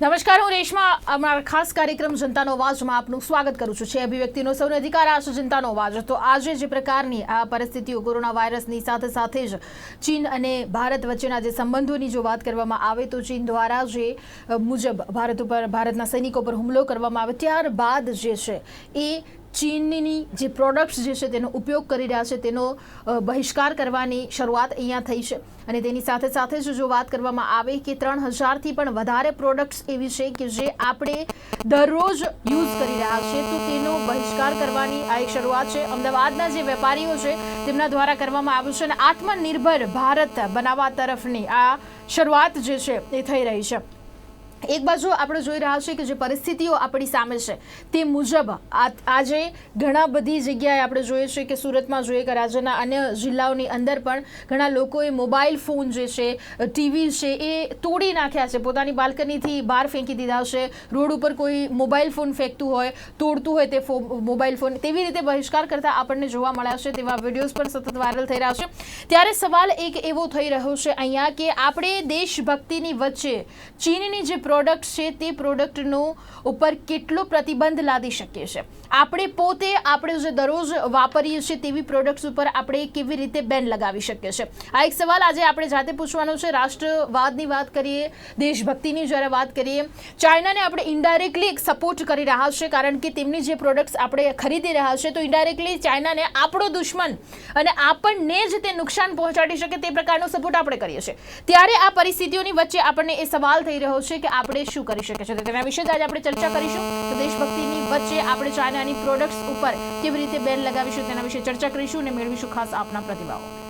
નમસ્કાર, હું રેશમા. અમારા ખાસ કાર્યક્રમ જનતાનો અવાજમાં આપનું સ્વાગત કરું છું. છે અભિવ્યક્તિનો સૌને અધિકાર, આ જનતાનો અવાજ. તો આજે જે પ્રકારની આ પરિસ્થિતિઓ કોરોના વાયરસની સાથે સાથે જ ચીન અને ભારત વચ્ચેના જે સંબંધોની જો વાત કરવામાં આવે, તો ચીન દ્વારા જે મુજબ ભારત ઉપર, ભારતના સૈનિકો પર હુમલો કરવામાં આવે ત્યારબાદ જે છે, એ ચીનની જે પ્રોડક્ટ્સ જે છે તેનો ઉપયોગ કરી રહ્યા છે, તેનો બહિષ્કાર કરવાની શરૂઆત અહીંયા થઈ છે. અને તેની સાથે સાથે જ જો વાત કરવામાં આવે કે ત્રણ હજારથી પણ વધારે પ્રોડક્ટ્સ એવી છે કે જે આપણે દરરોજ યુઝ કરી રહ્યા છે, તો તેનો બહિષ્કાર કરવાની આ એક શરૂઆત છે. અમદાવાદના જે વેપારીઓ છે, તેમના દ્વારા કરવામાં આવ્યું છે અને આત્મનિર્ભર ભારત બનાવવા તરફની આ શરૂઆત જે છે, એ થઈ રહી છે. એક બાજુ આપણે જોઈ રહ્યા છીએ કે જે પરિસ્થિતિઓ આપણી સામે છે તે મુજબ આજે ઘણા બધી જગ્યાએ આપણે જોઈએ છીએ કે સુરતમાં જોઈએ કે રાજ્યના અન્ય જિલ્લાઓની અંદર પણ ઘણા લોકોએ મોબાઈલ ફોન જે છે ટીવી છે એ તોડી નાખ્યા છે. પોતાની બાલ્કનીથી બહાર ફેંકી દીધા છે. રોડ ઉપર કોઈ મોબાઈલ ફોન ફેંકતું હોય, તોડતું હોય તે મોબાઈલ ફોન તેવી રીતે બહિષ્કાર કરતા આપણને જોવા મળ્યા છે. તેવા વિડીયોઝ પણ સતત વાયરલ થઈ રહ્યા છે. ત્યારે સવાલ એક એવો થઈ રહ્યો છે અહીંયા કે આપણે દેશભક્તિની વચ્ચે ચીનની જે પ્રોડક્ટ છે તે પ્રોડક્ટનું ઉપર કેટલો પ્રતિબંધ લાદી શકીએ છીએ? આપણે પોતે, આપણે જે દરરોજ વાપરીએ છીએ તેવી પ્રોડક્ટ્સ ઉપર આપણે કેવી રીતે બેન લગાવી શકીએ છીએ? આ એક સવાલ આજે આપણે જાતે પૂછવાનો છે. રાષ્ટ્રવાદની વાત કરીએ, દેશભક્તિની જ્યારે વાત કરીએ, ચાઇનાને આપણે ઇન્ડાયરેક્ટલી એક સપોર્ટ કરી રહ્યા છે, કારણ કે તેમની જે પ્રોડક્ટ્સ આપણે ખરીદી રહ્યા છે, તો ઇન્ડાયરેક્ટલી ચાઇનાને આપણો દુશ્મન અને આપણને જ તે નુકસાન પહોંચાડી શકે તે પ્રકારનો સપોર્ટ આપણે કરીએ છીએ. ત્યારે આ પરિસ્થિતિઓની વચ્ચે આપણને એ સવાલ થઈ રહ્યો છે કે આપણે શું કરી શકીએ છીએ? તેના વિશે જ આજે આપણે ચર્ચા કરીશું. તો દેશભક્તિની વચ્ચે આપણે ચાઇનાની પ્રોડક્ટ્સ ઉપર કેવી રીતે બેન લગાવીશું તેના વિશે ચર્ચા કરીશું અને મેળવીશું ખાસ આપના પ્રતિભાવો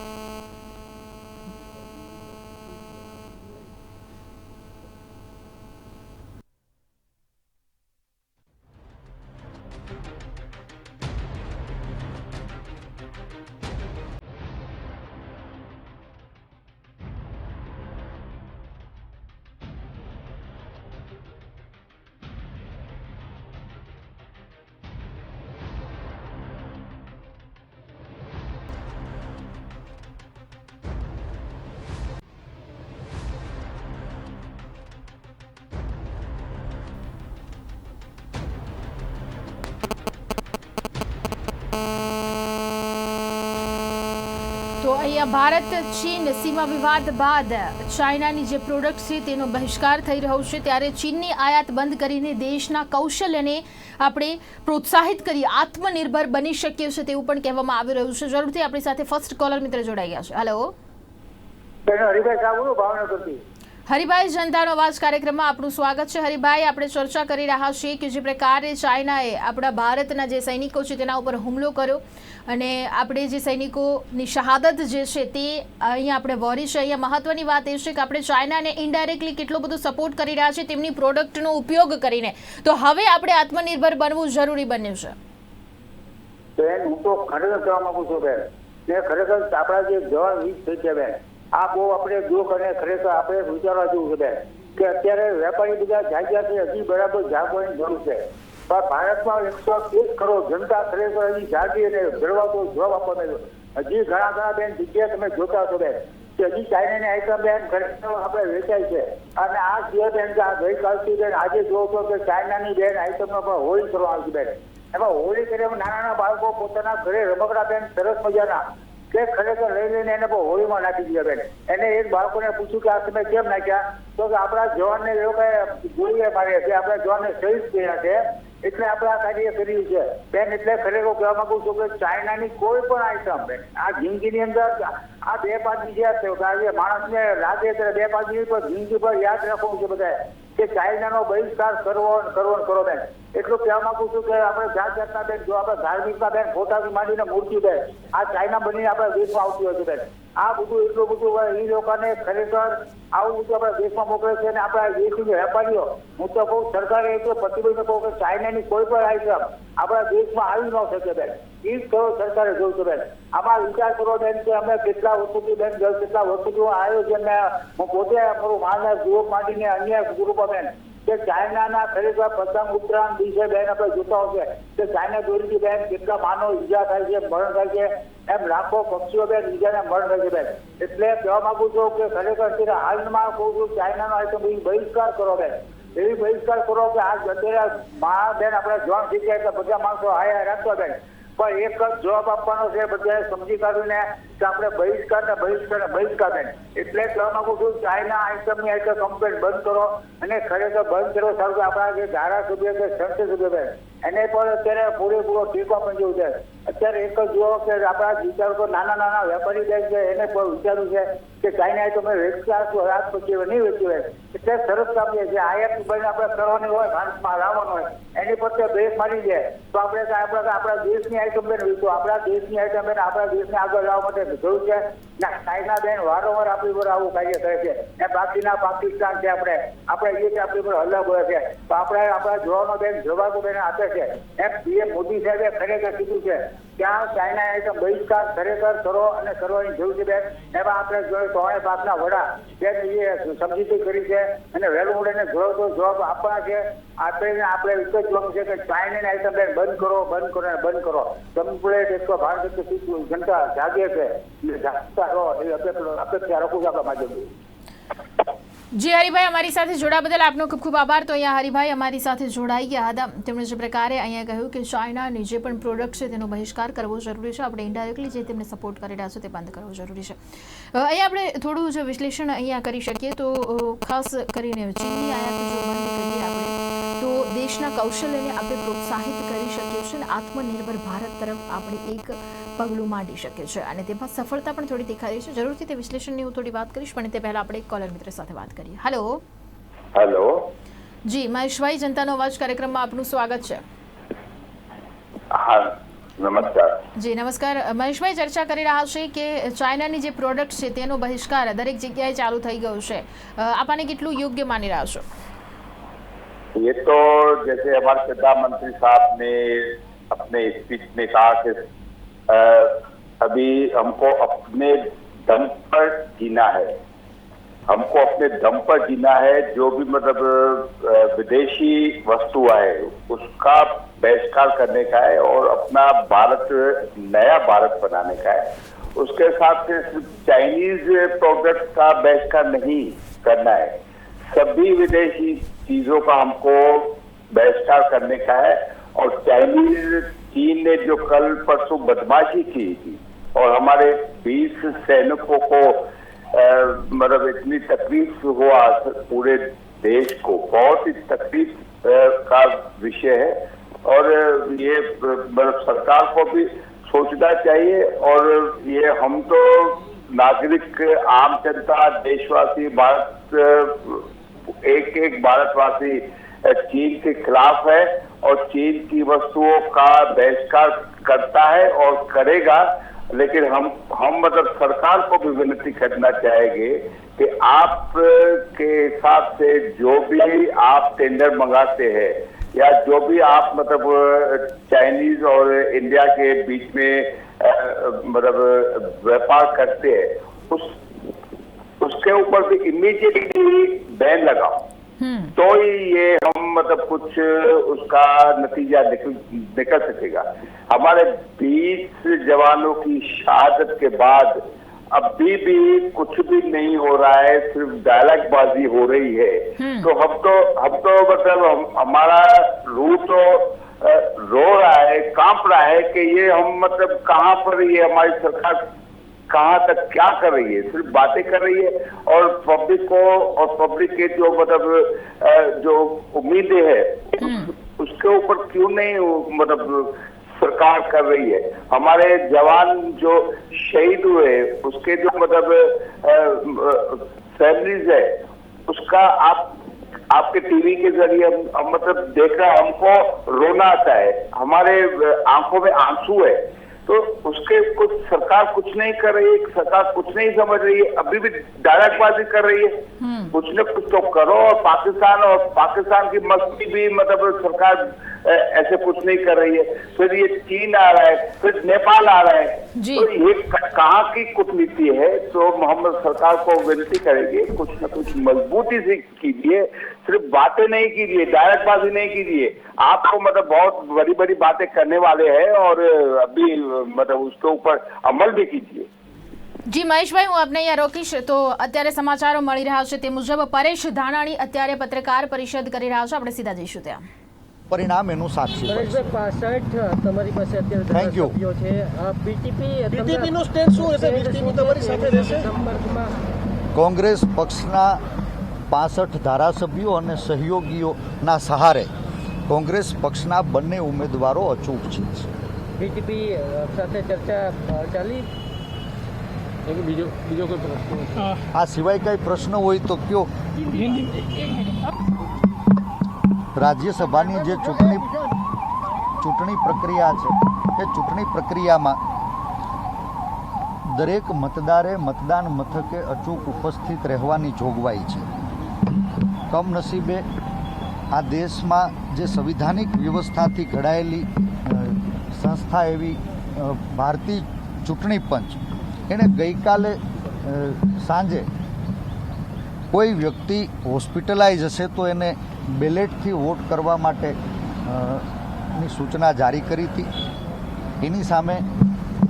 અહીંયા ભારત, ચીન સીમા વિવાદ બાદ ચાઇનાની જે પ્રોડક્ટ છે તેનો બહિષ્કાર થઈ રહ્યો છે, ત્યારે ચીનની આયાત બંધ કરીને દેશના કૌશલ્યને આપણે પ્રોત્સાહિત કરી આત્મનિર્ભર બની શકીએ છીએ તેવું પણ કહેવામાં આવી રહ્યું છે. જરૂરથી આપણી સાથે ફર્સ્ટ કોલર મિત્ર જોડાઈ ગયા છે. હેલો હરિભાઈ સાહેબ ભાવનગરથી. હરિભાઈ જનતાનો અવાજ કાર્યક્રમમાં આપનું સ્વાગત છે. હરિભાઈ, આપણે ચર્ચા કરી રહ્યા છીએ કે જે પ્રકારે ચાઇનાએ આપણા ભારતના જે સૈનિકો છે તેના ઉપર હુમલો કર્યો અને આપણે જે સૈનિકોની શહાદત જે છે તે અહીંયા આપણે વોરી છે. અહીંયા મહત્વની વાત એ છે કે આપણે ચાઇનાને ઇનડાયરેક્ટલી કેટલો બધો સપોર્ટ કરી રહ્યા છે તેમની પ્રોડક્ટનો ઉપયોગ કરીને. તો હવે આપણે આત્મનિર્ભર બનવું જરૂરી બન્યું છે. બેન, હું તો ખરેખર કહેવા માંગુ છું બેન. તે ખરેખર આપણા જે જવાન વીસ થઈ ગયા બેન આ બહુ આપણે દુઃખ અને ખરેખર આપણે વિચારવા જેવું છે કે અત્યારે વેપારી બધા જાગ્યા છે હજી બરાબર જાગવાની જરૂર છે. પણ ભારતમાં એકસો એક કરોડ જનતા ખરેખર હજી જાગી અને જળવાતો જવાબ આપવાનો હજી ઘણા ઘણા બેન જગ્યાએ તમે જોતા છો બેન, કે હજી ચાઇનાની આઈટમ બેન ખરેખર આપણે વેચાય છે. અને આ સિવાય બેન કે આ ગઈકાલથી બેન આજે જોવો છો કે ચાઇનાની બેન આઈટમનો પણ હોળી કરવા આવશે બેન. એમાં હોળી કરીને નાના નાના બાળકો પોતાના ઘરે રમકડા બેન સરસ મજાના કે ખરેખર લઈ લઈને એને બહુ હોળીમાં નાખી દીધા બેન. એને એક બાળકોને પૂછ્યું કે આ તમે કેમ નાખ્યા? તો કે આપણા જવાનને એવો લોકોએ ગોળીએ માર્યા છે આપણા જવાનને શહીદ કર્યા છે. એટલે આપણે આ કાર્ય કર્યું છે. બેન, એટલે ખરેખર કહેવા માંગુ છું કે ચાઇનાની કોઈ પણ આઈટમ બેન, આ જિંદગીની અંદર આ બે પાંચ બીજા માણસને લાગે ત્યારે બે પાંચ મિનિટ પર જિંદગી પર યાદ રાખવું છે બધા કે ચાઇનાનો બહિષ્કાર કરવો કરવો કરો બેન. એટલું કહેવા માંગુ છું કે આપણે જાત જાતના બેન, જો આપણે ધાર્મિકના બેન ફોટાથી માંડીને મૂર્તિ બેન, આ ચાઇના બનીને આપણા દેશમાં આવતી હોય છે બેન. આ બધું એટલું બધું એ લોકોને ખરેખર આવું બધું આપણા દેશમાં મોકલે છે અને આપણા દેશની વેપારીઓ, હું તો કહું સરકારે એટલો પ્રતિબંધ કહું કે ચાઇનાની કોઈ પણ આઈટમ આપણા દેશમાં આવી ન શકે બેન. એ જ કરો સરકારે જોયું છે બેન. આમાં વિચાર કરો બેન કે અમે કેટલા વસ્તુથી બેન કેટલા વસ્તુથી આયોજન હું પોતે મારું માનસ ગ્રુપ માંડીને અન્ય ગ્રુપો બેન કે ચાઇનાના ખરેખર પતંગ ઉત્તરાયણ દિવસે બેન આપણે જોતા હોય છે કે ચાઇના દોરીથી બેન કેટલા માનવ ઈજા થાય છે, મરણ થાય છે. એમ લાખો પક્ષીઓ બેન ઈજાને મરણ થાય છે બેન. એટલે કહેવા માંગુ છું કે ખરેખર અત્યારે હાલમાં કહું છું, ચાઇનાનો આઈટમ બહિષ્કાર કરો બેન. એવી બહિષ્કાર કરો કે આ અત્યારે મા બેન આપણે જોન શીખ્યા એટલે બધા માણસો હાયા રાખવા બેન. પણ એક જ જવાબ આપવાનો છે, બધાએ સમજી કાઢીને કે આપણે બહિષ્કાર ને બહિષ્કાર બહિષ્કાર ને. એટલે કહેવા માંગુ છું, ચાઇના આઈટમની આઈટમ કમ્પ્લેટ બંધ કરો. અને ખરેખર બંધ કરો સારું આપણા જે ધારાસભ્ય કે સંસદ સભ્ય એને પણ અત્યારે પૂરેપૂરો ટેકો પણ છે. અત્યારે એક જ જુઓ કે આપણા વિચારો તો નાના નાના વેપારી જાય છે, એને પણ વિચારવું છે કે ચાઇના તમે વેચતા રાત પછી નહીં વેચી હોય. એટલે સરસ કામ છે. જે આયાત બંધ આપણે કરવાની હોય, ભારતમાં લાવવાનું હોય, એની પર બ્રેક મારી જાય તો આપણે તો આપણે આપણા દેશની આઈટમ બેન વેચો. આપણા દેશની આઈટમ બેન આપણા દેશને આગળ લાવવા માટે જરૂર છે. ના ચાઇના બેન વારંવાર આપણી પર આવું કાર્ય કરે છે. ને બાકીના પાકિસ્તાન છે આપણે. આપણે એ જ આપણી પર હલ્લા હોય છે. તો આપણે આપણા જવાનો બેન જવાબો બેન આપે. છે. એમ પીએમ મોદી સાહેબે ખરેખર કીધું છે ત્યાં ચાઇના આઈટમ બહિષ્કાર ખરેખર કરો અને કરવાની જરૂર છે બેન. એમાં આપણે જોયું ત્રણેય ભાગના વડા બેન સમજૂતી કરી છે અને વહેલું ઉડીને જવાબ તો જવાબ આપવાના છે. આપણે આપણે એક જ જવાબ છે કે ચાઇનાની આઈટમ બેન બંધ કરો બંધ કરો બંધ કરો. કમ્પ્લેટ એક ભારત જનતા જાગે છે. અપેક્ષા રાખું છું આપણા માધ્યમથી. જી, હરિભાઈ, અમારી સાથે જોડા બદલ આપનો ખૂબ ખૂબ આભાર. તો અહીંયા હરિભાઈ અમારી સાથે જોડાઈ ગયા હતા. તેમણે જે પ્રકારે અહીંયા કહ્યું કે ચાઇનાની જે પણ પ્રોડક્ટ છે તેનો બહિષ્કાર કરવો જરૂરી છે. આપણે ઇન્ડાયરેક્ટલી જે તેમને સપોર્ટ કરી રહ્યા છે તે બંધ કરવો જરૂરી છે. અહીંયા આપણે થોડું જો વિશ્લેષણ અહીંયા કરી શકીએ. તો ખાસ કરીને ચીનની આયાત જો બંધ કરીએ આપણે, તો દેશના કૌશલ્યને આપણે પ્રોત્સાહિત કરી શકીએ છીએ અને આત્મનિર્ભર ભારત તરફ આપણે એક પગલું માંડી શકીએ છીએ અને તેમાં સફળતા પણ થોડી દેખાઈ રહી છે જરૂરથી તે વિશ્લેષણની હું થોડી વાત કરીશ પણ તે પહેલાં આપણે એક કોલર મિત્ર સાથે વાત કરીએ હેલો હેલો જી મહેશભાઈ જનતાનો અવાજ કાર્યક્રમમાં આપનું સ્વાગત છે હા નમસ્કાર જી નમસ્કાર મહેશભાઈ ચર્ચા કરી રહ્યા છે કે ચાઇનાની જે પ્રોડક્ટ છે તેનો બહિષ્કાર દરેક જગ્યાએ ચાલુ થઈ ગયો છે અ, આપ આને કેટલું યોગ્ય માની રહ્યા છો ये तो जैसे हमारे प्रधानमंत्री साहब ने अपने स्पीच में कहा कि अ, अभी हमको अपने दम पर जीना है। हमको अपने दम पर जीना है, जो भी मतलब विदेशी वस्तु आए, उसका बहिष्कार करने का है और अपना भारत, नया भारत बनाने का है। उसके साथ सिर्फ़ चाइनीज़ प्रोडक्ट का बहिष्कार नहीं करना है। सभी विदेशी चीज़ों का हमको बहिष्कार करने का है और चाइनीज़ चीन ने जो कल परसों बदमाशी की थी और हमारे 20 सैनिकों को मतलब इतनी तकलीफ़ हुआ, पूरे देश को बहुत ही तकलीफ़ का विषय है। और ये मतलब सरकार को भी सोचना चाहिए और ये हम तो नागरिक, आम जनता, देशवासी, भारत एक एक भारतवासी चीन के खिलाफ है और चीन की वस्तुओं का बहिष्कार करता है और करेगा, लेकिन हम हम मतलब सरकार को भी विनती करना चाहेंगे कि आप के हिसाब से जो भी आप टेंडर मंगाते हैं, या जो भी आप मतलब चाइनीज़ और इंडिया के बीच में मतलब व्यापार करते हैं, उस, उसके ऊपर भी इमीडिएटली बैन लगाओ। तो ही ये हम मतलब कुछ उसका नतीजा निकल निकल सकेगा। हमारे 20 जवानों की शहादत के बाद अभी भी कुछ भी नहीं हो रहा है सिर्फ़ डायलॉग बाजी हो रही है। हम्म। तो हम तो हम तो मतलब हम, हमारा रूह तो रो रहा है काँप रहा है कि ये हम मतलब कहाँ पर ये हमारी सरकार कहाँ तक क्या कर रही है? सिर्फ़ बातें कर रही है और पब्लिक को और पब्लिक के जो मतलब जो उम्मीदें है उसके ऊपर क्यों नहीं मतलब सरकार कर रही है? हमारे जवान जो शहीद हुए उसके जो मतलब फैमिलीज़ है उसका आप आपके टीवी के ज़रिए हम, हम मतलब देख रहे हमको रोना आता है। हमारे आँखों में आँसू है। तो उसके कुछ सरकार कुछ नहीं कर रही है सरकार कुछ नहीं समझ रही है अभी भी डायरेक्टबाजी कर रही है। हम्म। कुछ न कुछ तो करो और पाकिस्तान और पाकिस्तान की मस्ती भी मतलब सरकार ऐसे कुछ नहीं कर रही है। फिर ये चीन आ रहा है फिर नेपाल आ रहा है। तो ये कहाँ की कूटनीति है? तो मोहम्मद सरकार को विनती करेंगे कुछ न कुछ मजबूती से कीजिए सिर्फ बातें नहीं कीजिए डायरेक्टबाजी नहीं कीजिए आपको मतलब बहुत बड़ी बड़ी बातें करने वाले हैं और अभी मतलब उसके ऊपर अमल भी कीजिए જી મહેશભાઈ હું આપને અહીંયા રોકીશ તો અત્યારે સમાચારો મળી રહ્યા છે તે મુજબ પરેશ ધાનાણી અત્યારે પત્રકાર પરિષદ કરી રહ્યા છે આપણે સીધા જઈશું ત્યાં પરિણામ એનું સાક્ષી છે. પરેશભાઈ પાસઠ તમારી પાસે અત્યારે Thank you. સભ્યો છે બીટીપી BTP નું stand શું રહેશે? BTP તમારી સાથે રહેશે? સંપર્કમાં કોંગ્રેસ પક્ષના પાસઠ ધારાસભ્યો અને સહયોગીઓના સહારે કોંગ્રેસ પક્ષના બંને ઉમેદવારો અચૂક છે. બીજેપી સાથે ચર્ચા ચાલી? બીજો બીજો કોઈ પ્રશ્ન? આ સિવાય કઈ પ્રશ્ન હોય તો કયો? રાજ્યસભાની જે ચૂંટણી ચૂંટણી પ્રક્રિયા છે એ ચૂંટણી પ્રક્રિયામાં દરેક મતદારે મતદાન મથકે અચૂક ઉપસ્થિત રહેવાની જોગવાઈ છે. કમનસીબે આ દેશમાં જે સંવિધાનિક વ્યવસ્થાથી ઘડાયેલી સંસ્થા એવી ભારતીય ચૂંટણી પંચ એણે ગઈકાલે સાંજે કોઈ વ્યક્તિ હોસ્પિટલાઇઝ હશે તો એને બેલેટથી વોટ કરવા માટે ની સૂચના જારી કરી હતી. એની સામે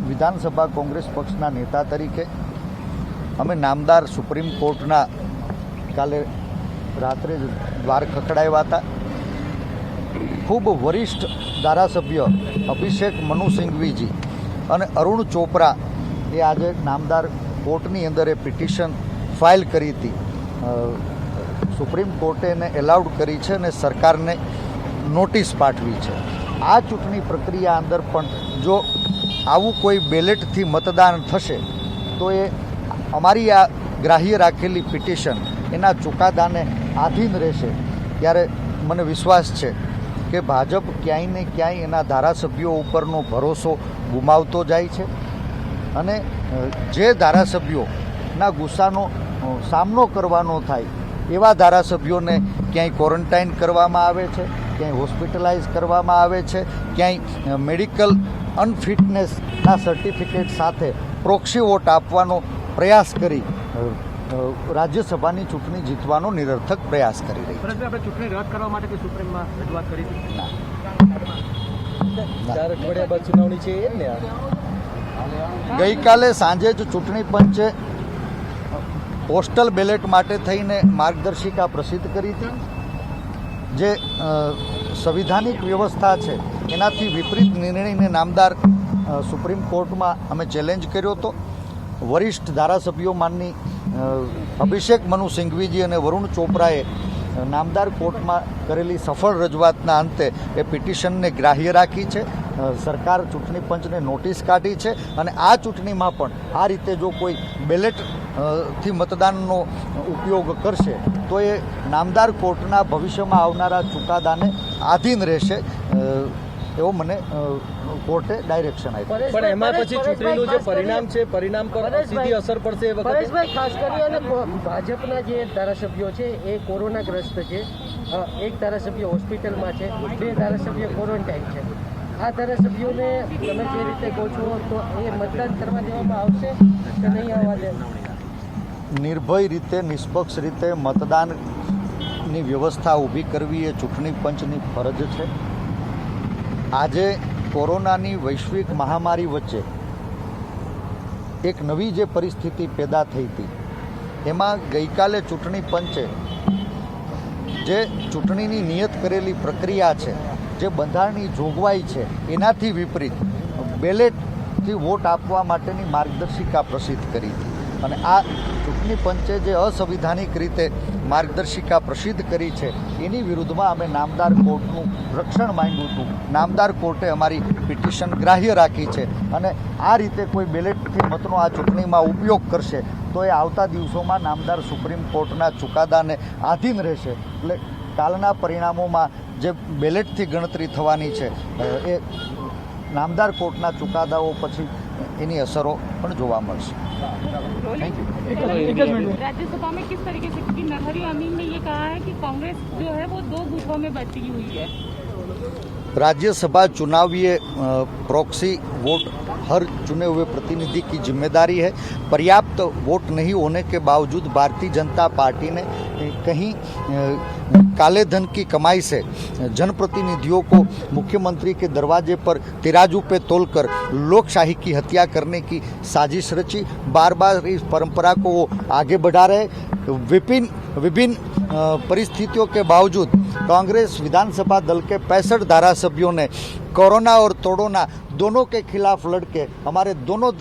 વિધાનસભા કોંગ્રેસ પક્ષના નેતા તરીકે અમે નામદાર સુપ્રીમ કોર્ટના કાલે રાત્રે જ દ્વાર ખખડાવ્યા હતા. ખૂબ વરિષ્ઠ ધારાસભ્ય અભિષેક મનુ સિંઘવીજી અને અરુણ ચોપરા એ આજે નામદાર કોર્ટની અંદર એ પિટિશન ફાઇલ કરી હતી. સુપ્રીમ કોર્ટે એને એલાઉડ કરી છે અને સરકારને નોટિસ પાઠવી છે. આ ચૂંટણી પ્રક્રિયા અંદર પણ જો આવું કોઈ બેલેટથી મતદાન થશે, તો એ અમારી આ ગ્રાહ્ય રાખેલી પિટિશન એના ચુકાદાને આધીન રહેશે, ત્યારે મને વિશ્વાસ છે કે ભાજપ ક્યાંય ને ક્યાંય એના ધારાસભ્યો ઉપરનો ભરોસો ગુમાવતો જાય છે. અને જે ધારાસભ્યોના ગુસ્સાનો સામનો કરવાનો થાય, એવા ધારાસભ્યોને ક્યાંય ક્વોરન્ટાઇન કરવામાં આવે છે, ક્યાંય હોસ્પિટલાઇઝ કરવામાં આવે છે, ક્યાંય મેડિકલ અનફિટનેસના સર્ટિફિકેટ સાથે પ્રોક્સી વોટ આપવાનો પ્રયાસ કરી રાજ્યસભાની ચૂંટણી જીતવાનો નિરર્થક પ્રયાસ કરી રહી છે આપણે ચૂંટણી રદ કરવા માટે સુપ્રીમમાં રજૂઆત કરી ચાર અઠવાડિયા બાદ સુનાવણી છે એ ને ગઈકાલે સાંજે જ ચૂંટણી પંચે પોસ્ટલ બેલેટ માટે થઈને માર્ગદર્શિકા પ્રસિદ્ધ કરી હતી. જે સંવિધાનિક વ્યવસ્થા છે એનાથી વિપરીત નિર્ણયને નામદાર સુપ્રીમ કોર્ટમાં અમે ચેલેન્જ કર્યો હતો. વરિષ્ઠ ધારાસભ્યો માનની અ, અભિષેક મનુ સિંઘવીજી અને વરુણ ચોપરાએ નામદાર કોર્ટમાં કરેલી સફળ રજૂઆતના અંતે એ પિટિશનને ગ્રાહ્ય રાખી છે. સરકાર ચૂંટણી પંચને નોટિસ કાઢી છે અને આ ચૂંટણીમાં પણ આ રીતે જો કોઈ બેલેટથી મતદાનનો ઉપયોગ કરશે, તો એ નામદાર કોર્ટના ભવિષ્યમાં આવનારા ચુકાદાને આધીન રહેશે. એવો મને કોર્ટે ડાયરેક્શન આપ્યું. પણ એમાં પછી ચૂંટણીનું જે પરિણામ છે પરિણામ પર સીધી અસર પડશે એ વખતે? પરેશભાઈ ખાસ કરી અને ભાજપના જે ધારાસભ્યો છે એ કોરોનાગ્રસ્ત છે. એક ધારાસભ્ય હોસ્પિટલમાં છે બે ધારાસભ્ય ક્વોરન્ટાઇન છે. આ ધારાસભ્યોને તમે જે રીતે કહો છો તો એ મતદાન કરવા દેવામાં આવશે કે નહીં આવવા દે? નિર્ભય રીતે નિષ્પક્ષ રીતે મતદાનની વ્યવસ્થા ઊભી કરવી એ ચૂંટણી પંચની ફરજ છે. આજે કોરોનાની વૈશ્વિક મહામારી વચ્ચે એક નવી જે પરિસ્થિતિ પેદા થઈ હતી, એમાં ગઈકાલે ચૂંટણી પંચે જે ચૂંટણીની નિયત કરેલી પ્રક્રિયા છે, જે બંધારણની જોગવાઈ છે, એનાથી વિપરીત બેલેટથી વોટ આપવા માટેની માર્ગદર્શિકા પ્રસિદ્ધ કરી અને આ ચૂંટણી પંચે જે અસંવિધાનિક રીતે માર્ગદર્શિકા પ્રસિદ્ધ કરી છે. એની વિરુદ્ધમાં અમે નામદાર કોર્ટનું રક્ષણ માંગ્યું હતું. નામદાર કોર્ટે અમારી પિટિશન ગ્રાહ્ય રાખી છે અને આ રીતે કોઈ બેલેટથી મતનો આ ચૂંટણીમાં ઉપયોગ કરશે, તો એ આવતા દિવસોમાં નામદાર સુપ્રીમ કોર્ટના ચુકાદાને આધીન રહેશે. એટલે કાલના પરિણામોમાં જે બેલેટથી ગણતરી થવાની છે એ નામદાર કોર્ટના ચુકાદાઓ પછી એની અસરો પણ જોવા મળશે થેન્ક યુ राज्यसभा में किस तरीके से क्योंकि नरहरी अमीन ने ये कहा है कि कांग्रेस जो है वो दो गुटों में बटी हुई है राज्यसभा चुनावीय प्रॉक्सी वोट हर चुने हुए प्रतिनिधि की ज़िम्मेदारी है। पर्याप्त वोट नहीं होने के बावजूद भारतीय जनता पार्टी ने कहीं काले धन की कमाई से जनप्रतिनिधियों को मुख्यमंत्री के दरवाजे पर तिराजू पे तोलकर लोकशाही की हत्या करने की साजिश रची। बार बार इस परंपरा को वो आगे बढ़ा रहे। विभिन्न विभिन्न परिस्थितियों के बावजूद कांग्रेस विधानसभा दल के पैंसठ धारासभ्यों ने कोरोना और तोड़ोना दोनों के खिलाफ लड़के हमारे दोनों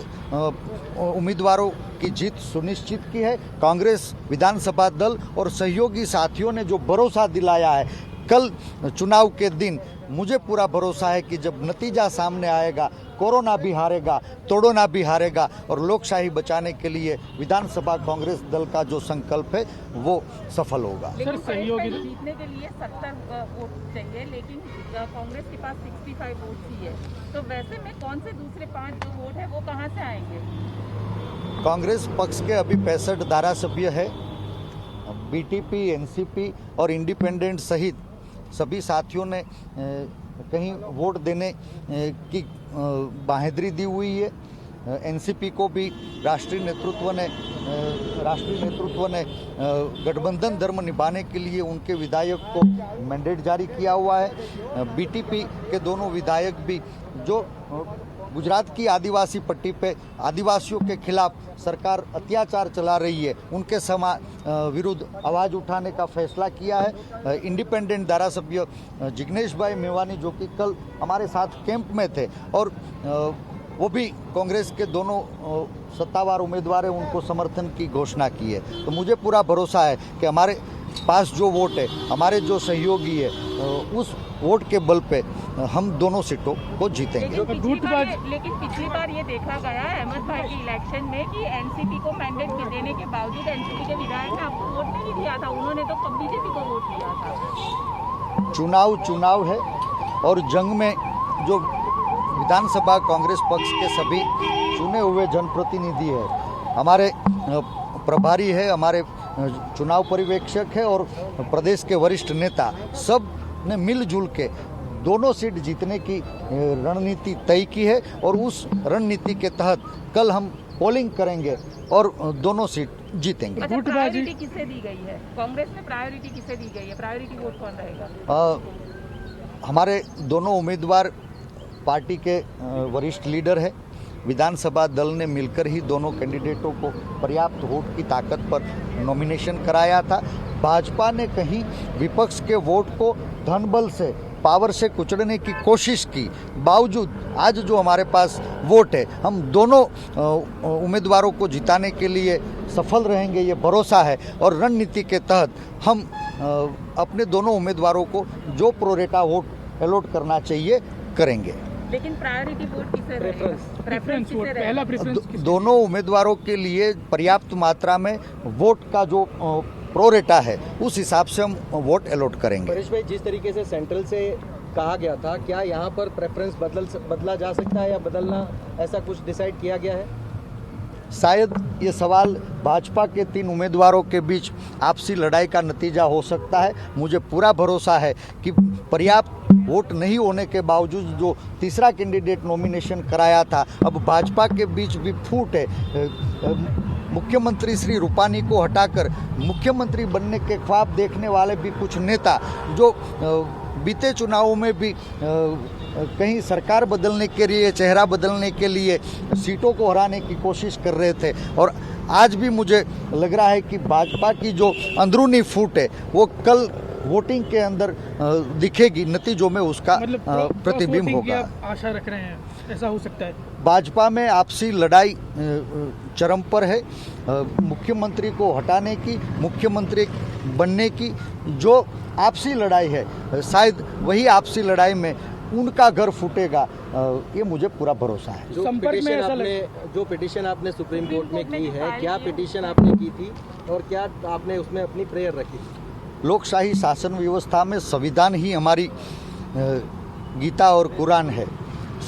उम्मीदवारों की जीत सुनिश्चित की है। कांग्रेस विधानसभा दल और सहयोगी साथियों ने जो भरोसा दिलाया है, कल चुनाव के दिन मुझे पूरा भरोसा है कि जब नतीजा सामने आएगा कोरोना भी हारेगा तोड़ोना भी हारेगा और लोकशाही बचाने के लिए विधानसभा कांग्रेस दल का जो संकल्प है वो सफल होगा। लेकिन सहयोगी जीतने के लिए सत्तर वोट चाहिए लेकिन कांग्रेस के पास 65 वोट ही है। तो वैसे में कौन से दूसरे पाँच जो वोट है वो कहाँ से आएँगे? कांग्रेस पक्ष के अभी पैंसठ धारा सभ्य है बीटीपी एनसीपी और इंडिपेंडेंट सहित सभी साथियों ने कहीं वोट देने की अ, बाहेंधरी दी हुई है एनसीपी को भी राष्ट्रीय नेतृत्व ने अ, राष्ट्रीय नेतृत्व ने अ, गठबंधन धर्म निभाने के लिए उनके विधायक को मैंडेट जारी किया हुआ है बीटीपी के दोनों विधायक भी जो अ, गुजरात की आदिवासी पट्टी पे आदिवासियों के खिलाफ सरकार अत्याचार चला रही है। उनके समा विरुद्ध आवाज़ उठाने का फैसला किया है। इंडिपेंडेंट धारासभ्य जिग्नेश भाई मेवानी जो कि कल हमारे साथ कैंप में थे और वो भी कांग्रेस के दोनों सत्तावार उम्मीदवार उनको समर्थन की घोषणा की है। तो मुझे पूरा भरोसा है कि हमारे पास जो वोट है हमारे जो सहयोगी है उस वोट के बल पे हम दोनों सीटों को जीतेंगे। लेकिन पिछली बार ये- लेकिन पिछली बार ये देखा गया है अहमद भाई के इलेक्शन में कि एनसीपी को मैंडेट देने के बावजूद एनसीपी के विधायक ने आपको वोट नहीं दिया था। उन्होंने तो कब बीजेपी को वोट दिया था। चुनाव चुनाव है और जंग में जो विधानसभा कांग्रेस पक्ष के सभी चुने हुए जनप्रतिनिधि है हमारे प्रभारी है हमारे चुनाव पर्यवेक्षक है और प्रदेश के वरिष्ठ नेता सबने मिलजुल के दोनों सीट जीतने की रणनीति तय की है और उस रणनीति के तहत कल हम पोलिंग करेंगे और दोनों सीट जीतेंगे। अच्छा प्रायोरिटी किसे दी गई है? कांग्रेस में प्रायोरिटी किसे दी गई है? प्रायोरिटी वोट कौन रहेगा? हमारे दोनों उम्मीदवार पार्टी के वरिष्ठ लीडर है। विधानसभा दल ने मिलकर ही दोनों कैंडिडेटों को पर्याप्त वोट की ताकत पर नॉमिनेशन कराया था। भाजपा ने कहीं विपक्ष के वोट को धनबल से पावर से कुचलने की कोशिश की। बावजूद, आज जो हमारे पास वोट है, हम दोनों उम्मीदवारों को जिताने के लिए सफल रहेंगे, ये भरोसा है। और रणनीति के तहत हम अपने दोनों उम्मीदवारों को जो प्रोरेटा वोट अलॉट करना चाहिए, करेंगे। लेकिन प्रायोरिटी वोट किसे प्रेफरेंस रहेगा? दो, दोनों उम्मीदवारों के लिए पर्याप्त मात्रा में वोट का जो प्रोरेटा है उस हिसाब से हम वोट अलॉट करेंगे। परेश भाई जिस तरीके से सेंट्रल से कहा गया था क्या यहाँ पर प्रेफरेंस बदल बदला जा सकता है या बदलना ऐसा कुछ डिसाइड किया गया है? शायद ये सवाल भाजपा के तीन उम्मीदवारों के बीच आपसी लड़ाई का नतीजा हो सकता है। मुझे पूरा भरोसा है कि पर्याप्त वोट नहीं होने के बावजूद जो तीसरा कैंडिडेट नॉमिनेशन कराया था, अब भाजपा के बीच भी फूट है। मुख्यमंत्री श्री रूपानी को हटाकर मुख्यमंत्री बनने के ख्वाब देखने वाले भी कुछ नेता जो बीते चुनावों में भी कहीं सरकार बदलने के लिए, चेहरा बदलने के लिए सीटों को हराने की कोशिश कर रहे थे। और आज भी मुझे लग रहा है कि भाजपा की जो अंदरूनी फूट है, वो कल वोटिंग के अंदर दिखेगी नतीजों में उसका मतलब प्रतिबिंब होगा। आशा रख रहे हैं ऐसा हो सकता है? भाजपा में आपसी लड़ाई चरम पर है। मुख्यमंत्री को हटाने की मुख्यमंत्री बनने की जो आपसी लड़ाई है शायद वही आपसी लड़ाई में उनका घर फूटेगा ये मुझे पूरा भरोसा है। जो संपर्क में पिटीशन आपने जो पिटीशन आपने सुप्रीम कोर्ट में की है क्या। पिटीशन आपने की थी और क्या आपने उसमें अपनी प्रेयर रखी? थी लोकशाही शासन व्यवस्था में संविधान ही हमारी अ, गीता और कुरान है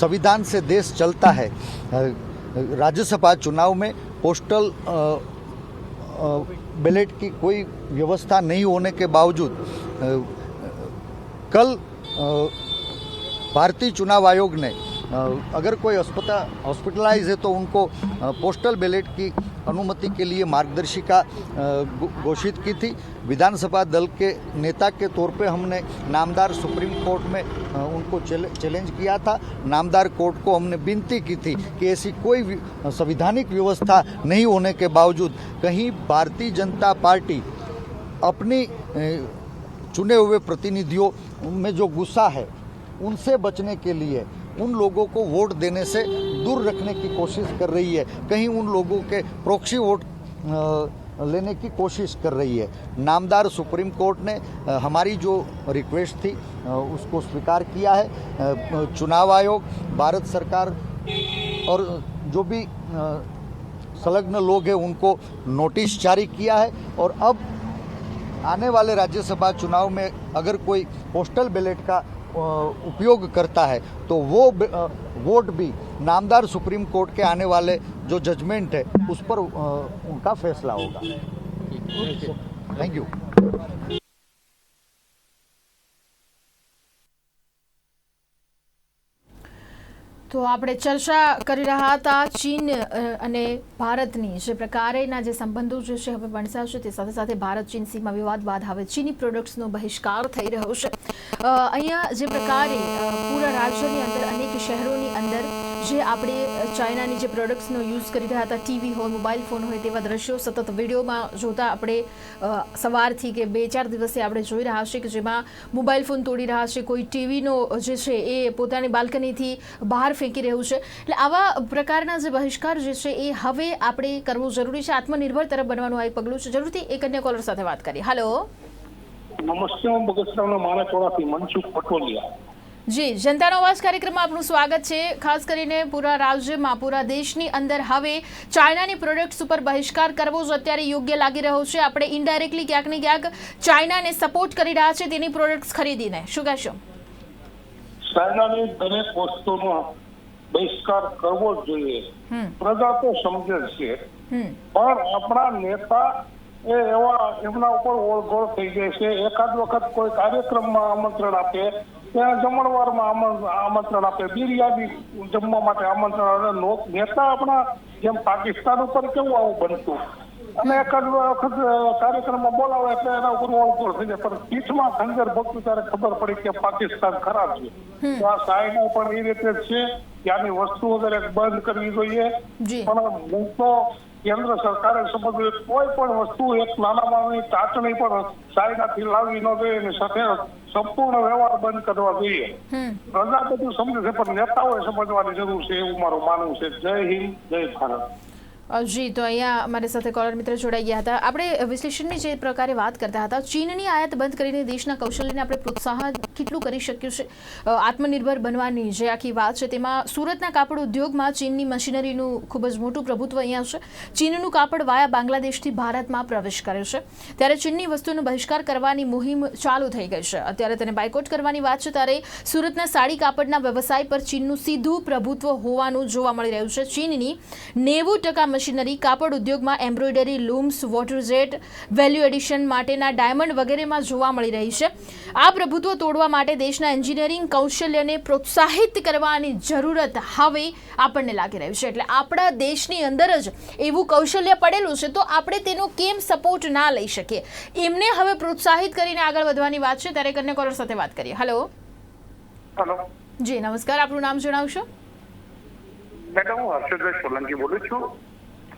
संविधान से देश चलता है अ, राज्यसभा चुनाव में पोस्टल अ, अ, बैलेट की कोई व्यवस्था नहीं होने के बावजूद अ, कल अ, भारतीय चुनाव आयोग ने अ, अगर कोई अस्पताल हॉस्पिटलाइज है तो उनको पोस्टल बैलेट की अनुमति के लिए मार्गदर्शिका घोषित की थी। विधानसभा दल के नेता के तौर पे हमने नामदार सुप्रीम कोर्ट में उनको चैले- चैलेंज किया था। नामदार कोर्ट को हमने विनती की थी कि ऐसी कोई संविधानिक व्यवस्था नहीं होने के बावजूद कहीं भारतीय जनता पार्टी अपनी चुने हुए प्रतिनिधियों में जो गुस्सा है, उनसे बचने के लिए उन लोगों को वोट देने से दूर रखने की कोशिश कर रही है। कहीं उन लोगों के प्रोक्सी वोट लेने की कोशिश कर रही है। नामदार सुप्रीम कोर्ट ने हमारी जो रिक्वेस्ट थी उसको स्वीकार किया है। चुनाव आयोग, भारत सरकार और जो भी संलग्न लोग हैं, उनको नोटिस जारी किया है। और अब आने वाले राज्यसभा चुनाव में अगर कोई पोस्टल बैलेट का उपयोग करता है तो वो वोट भी नामदार सुप्रीम कोर्ट के आने वाले जो जजमेंट है उस पर उनका फैसला होगा। थैंक यू તો આપણે ચર્ચા કરી રહ્યા હતા ચીન અને ભારતની જે પ્રકારેના જે સંબંધો જે છે હવે વણસાશે તે સાથે સાથે ભારત ચીન સીમા વિવાદ બાદ હવે ચીની પ્રોડક્ટ્સનો બહિષ્કાર થઈ રહ્યો છે. અહીંયા જે પ્રકારે પૂરા રાજ્યની અંદર અનેક શહેરોની અંદર જે આપણે ચાઇનાની જે પ્રોડક્ટ્સનો યુઝ કરી રહ્યા હતા, ટીવી હોય મોબાઈલ ફોન હોય તેવા દ્રશ્યો, સતત વિડીયોમાં જોતા આપણે સવારથી કે બે ચાર દિવસે આપણે જોઈ રહ્યા છે કે જેમાં મોબાઈલ ફોન તોડી રહ્યા છે, કોઈ ટીવીનો જે છે એ પોતાની બાલ્કનીથી બહાર ફેંકી રહ્યું છે. એટલે આવા પ્રકારના જે બહિષ્કાર જે છે એ હવે આપણે કરવું જરૂરી છે. આત્મનિર્ભર તરફ બનવાનું આ એક પગલું છે. જરૂરથી એક અન્ય કોલર સાથે વાત કરીએ. હાલો નમસ્તે, હું બગસરાના માણેકવાડાથી મનસુખ પટોલિયા. જી જનતાનો અવાજ કાર્યક્રમમાં આપનું સ્વાગત છે. ખાસ કરીને પૂરા રાજ્યમાં પૂરા દેશની અંદર હવે ચાઇનાની પ્રોડક્ટ્સ ઉપર બહિષ્કાર કરવો જ અત્યારે યોગ્ય લાગી રહ્યો છે. આપણે ઇનડાયરેક્ટલી ક્યાંક ને ક્યાંક ચાઇનાને સપોર્ટ કરી રહ્યા છે તેની પ્રોડક્ટ્સ ખરીદીને. શું કહેશો? ચાઇનાની દરેક વસ્તુનો બહિષ્કાર કરવો જોઈએ. પ્રજા તો સમજે છે. પણ આપણા નેતા એ એવા એમના ઉપર ઓળઘોળ થઈ જાય છે. એકાદ વખત કોઈ કાર્યક્રમમાં આમંત્રણ આપે ત્યાં જમણવારમાં આમંત્રણ આપે. બિરયાની જમવા માટે આમંત્રણ આપે નો- નેતા આપણા જેમ પાકિસ્તાન ઉપર કેવું આવું બનતું? અને એકાદ વખત કાર્યક્રમમાં બોલાવે એટલે એના ઉપર ઓળખોળ થઈ જાય. પણ પીઠમાં ખંજર ભક્તું ત્યારે ખબર પડી કે પાકિસ્તાન ખરાબ છે. તો આ સાયનો પણ એ રીતે છે ત્યાંની વસ્તુઓ દરેક બંધ કરવી જોઈએ. પણ હું તો કેન્દ્ર સરકારે સમજવું કોઈ પણ વસ્તુ એક નાના માણસની ચાચણી પણ ચાઇનાથી લાવવી ન જોઈએ એની સાથે સંપૂર્ણ વ્યવહાર બંધ કરવા જોઈએ. પ્રજા બધું સમજે છે પણ નેતાઓએ સમજવાની જરૂર છે એવું મારું માનવું છે. જય હિન્દ જય ભારત. જી, તો અહીંયા અમારી સાથે કોલર મિત્ર જોડાઈ ગયા હતા. આપણે વિશ્લેષણની જે પ્રકારે વાત કરતા હતા, ચીનની આયાત બંધ કરીને દેશના કૌશલ્યને આપણે પ્રોત્સાહન કેટલું કરી શક્યું છે? આત્મનિર્ભર બનવાની જે આખી વાત છે, તેમાં સુરતના કાપડ ઉદ્યોગમાં ચીનની મશીનરીનું ખૂબ જ મોટું પ્રભુત્વ અહીંયા છે. ચીનનું કાપડ વાયા બાંગ્લાદેશથી ભારતમાં પ્રવેશ કર્યો છે. ત્યારે ચીનની વસ્તુનો બહિષ્કાર કરવાની મુહિમ ચાલુ થઈ ગઈ છે. અત્યારે તેને બાયકોટ કરવાની વાત છે, ત્યારે સુરતના સાડી કાપડના વ્યવસાય પર ચીનનું સીધું પ્રભુત્વ હોવાનું જોવા મળી રહ્યું છે. ચીનની નેવું ટકા મશીનરી કાપડ ઉદ્યોગમાં embroidery looms water jet value addition માટેના ડાયમંડ વગેરેમાં જોવા મળી રહી છે. આ પ્રભુત્વ તોડવા માટે દેશના એન્જિનિયરિંગ કૌશલ્યને પ્રોત્સાહિત કરવાની જરૂરત હવે આપણને લાગી રહ્યું છે. એટલે આપણા દેશની અંદર જ એવું કૌશલ્ય પડેલું છે તો આપણે તેનો કેમ સપોર્ટ ના લઈ શકીએ? એમને હવે પ્રોત્સાહિત કરીને આગળ વધવાની વાત છે. ત્યારે કન્યા કોલર સાથે વાત કરીએ. હેલો હેલો જી નમસ્કાર. આપનું નામ જણાવશો? મેડમ હું હર્ષદભાઈ સોલંકી બોલું છું.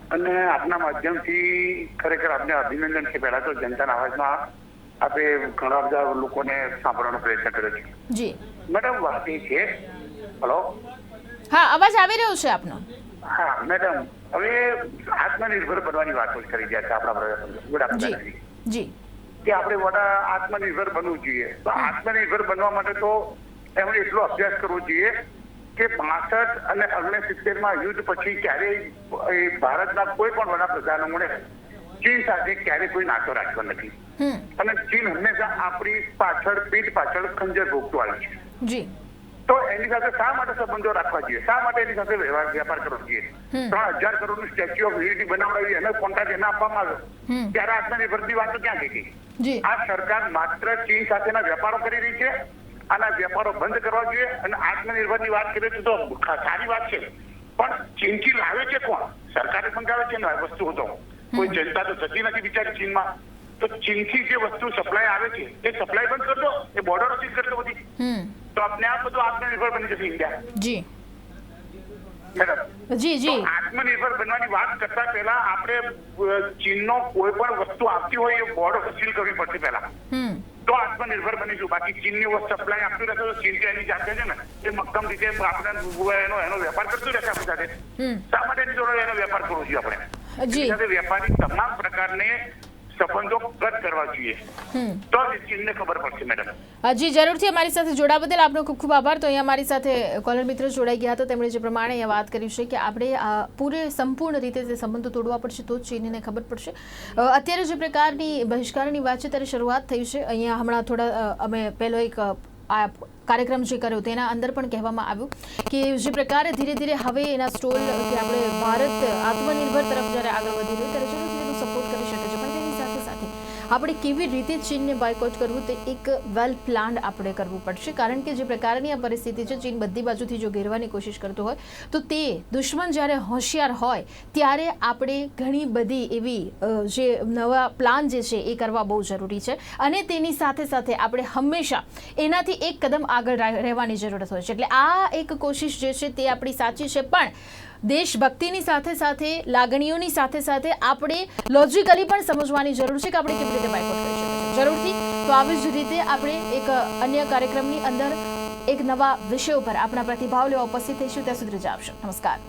અને આપના માધ્યમથી ખરેખર આપને અભિનંદન છે પહેલા તો જનતાના અવાજમાં આપે ઘણા બધા લોકોને સાંભળવાનો પ્રયત્ન કર્યો છે. જી. મેડમ વાત એ છે. હલો? હા અવાજ આવી રહ્યો છે આપનો? હા મેડમ હવે આત્મનિર્ભર બનવાની વાતો કરી રહ્યા છે આપણા જી વડાપ્રધાન જી કે આપણે વડા આત્મનિર્ભર બનવું જોઈએ. આત્મનિર્ભર બનવા માટે તો એમણે એટલો અભ્યાસ કરવો જોઈએ કે પાસઠ અને ઓગણસિત્તેરમાં યુદ્ધ પછી ક્યારેય ભારતના કોઈ પણ વડાપ્રધાનોએ ચીન સાથે ક્યારે કોઈ નાતો રાખ્યો નથી. અને ચીન હંમેશા આપણી પાછળ પીઠ પાછળ ખંજર ભોગતું આવે છે. તો એની સાથે શા માટે સંબંધો રાખવા જોઈએ? શા માટે એની સાથે વ્યવહાર વેપાર કરવો જોઈએ. ત્રણ હજાર કરોડનું સ્ટેચ્યુ ઓફ યુનિટી બનાવડાવી એને કોન્ટ્રાક્ટ એને આપવામાં આવ્યો. ત્યારે આત્મનિર્ભરની વાત તો ક્યાં થઈ ગઈ? આ સરકાર માત્ર ચીન સાથેના વેપારો કરી રહી છે? આના વેપારો બંધ કરવા જોઈએ અને આત્મનિર્ભરની વાત કરીએ તો સારી વાત છે. પણ ચીનથી લાવે છે કોણ? સરકારે મંગાવે છે ને વસ્તુ તો. કોઈ જનતા તો જતી નથી બિચારી ચીનમાં. તો ચીનથી જે વસ્તુ સપ્લાય આવે છે એ સપ્લાય બંધ કરતો એ બોર્ડર સીલ કરતો બધી. તો આપણે આ બધું આત્મનિર્ભર બની જશે ઇન્ડિયા જી. જી જી. આત્મનિર્ભર બનવાની વાત કરતા પહેલા આપણે ચીનનો કોઈ પણ વસ્તુ આવતી હોય એ બોર્ડર સીલ કરવી પડશે પહેલા. હમ. તો આત્મનિર્ભર બનીશું બાકી ચીનની વસ્તુ સપ્લાય આપતું રહેશે તો ચીન એની જાતે છે ને એ મક્કમ રીતે આપણે એનો એનો વેપાર કરતું રહેશે આપણી સાથે. શા માટે એની જોડે એનો વેપાર કરવો જોઈએ આપણે? સાથે વેપારી તમામ પ્રકારને સંબંધો કટ કરવા જોઈએ. તો જ ચીનને ખબર પડશે મેડમ. હજી જરૂરથી અમારી સાથે જોડાવા બદલ આપનો ખૂબ ખૂબ આભાર. તો અહીંયા મારી સાથે કોલર મિત્ર જોડાઈ ગયા હતા. તેમણે જે પ્રમાણે અહીંયા વાત કરી છે કે આપણે પૂરે સંપૂર્ણ રીતે તે સંબંધો તોડવા પડશે તો ચીનને ખબર પડશે. અત્યારે જે પ્રકારની બહિષ્કારની વાત છે ત્યારે શરૂઆત થઈ છે. અહીંયા હમણાં થોડા અમે પહેલો એક આ કાર્યક્રમ જે કર્યો તેના અંદર પણ કહેવામાં આવ્યું કે જે પ્રકારે ધીરે ધીરે હવે એના સ્ટોલ કે આપણે ભારત આત્મનિર્ભર તરફ જ્યારે આગળ વધી રહ્યું ત્યારે જરૂર સપોર્ટ કરી આપણે કેવી રીતે ચીનને બોયકોટ કરવું તે એક વેલ પ્લાન્ડ આપણે કરવું પડશે. કારણ કે જે પ્રકારની આ પરિસ્થિતિ છે, ચીન બધી બાજુથી જો ઘેરવાની કોશિશ કરતો હોય, તો તે દુશ્મન જ્યારે હોશિયાર હોય, ત્યારે આપણે ઘણી બધી એવી જે નવા પ્લાન જે છે, એ કરવા બહુ જરૂરી છે. અને તેની સાથે સાથે આપણે હંમેશા એનાથી એક કદમ આગળ રહેવાની જરૂરત હોય છે. એટલે આ એક કોશિશ જે છે, તે આપણી સાચી છે. પણ દેશભક્તિની સાથે સાથે, લાગણીઓની સાથે સાથે આપણે લોજિકલી પણ સમજવાની જરૂર છે કે આપણે કેવી રીતે બાયકોટ કરી શકીએ જરૂરથી, તો આવી જ રીતે આપણે એક અન્ય કાર્યક્રમની અંદર એક નવા વિષય ઉપર આપણા પ્રતિભાવ લેવા ઉપસ્થિત થઈશું. ત્યાં સુધી રજા આપશો. નમસ્કાર.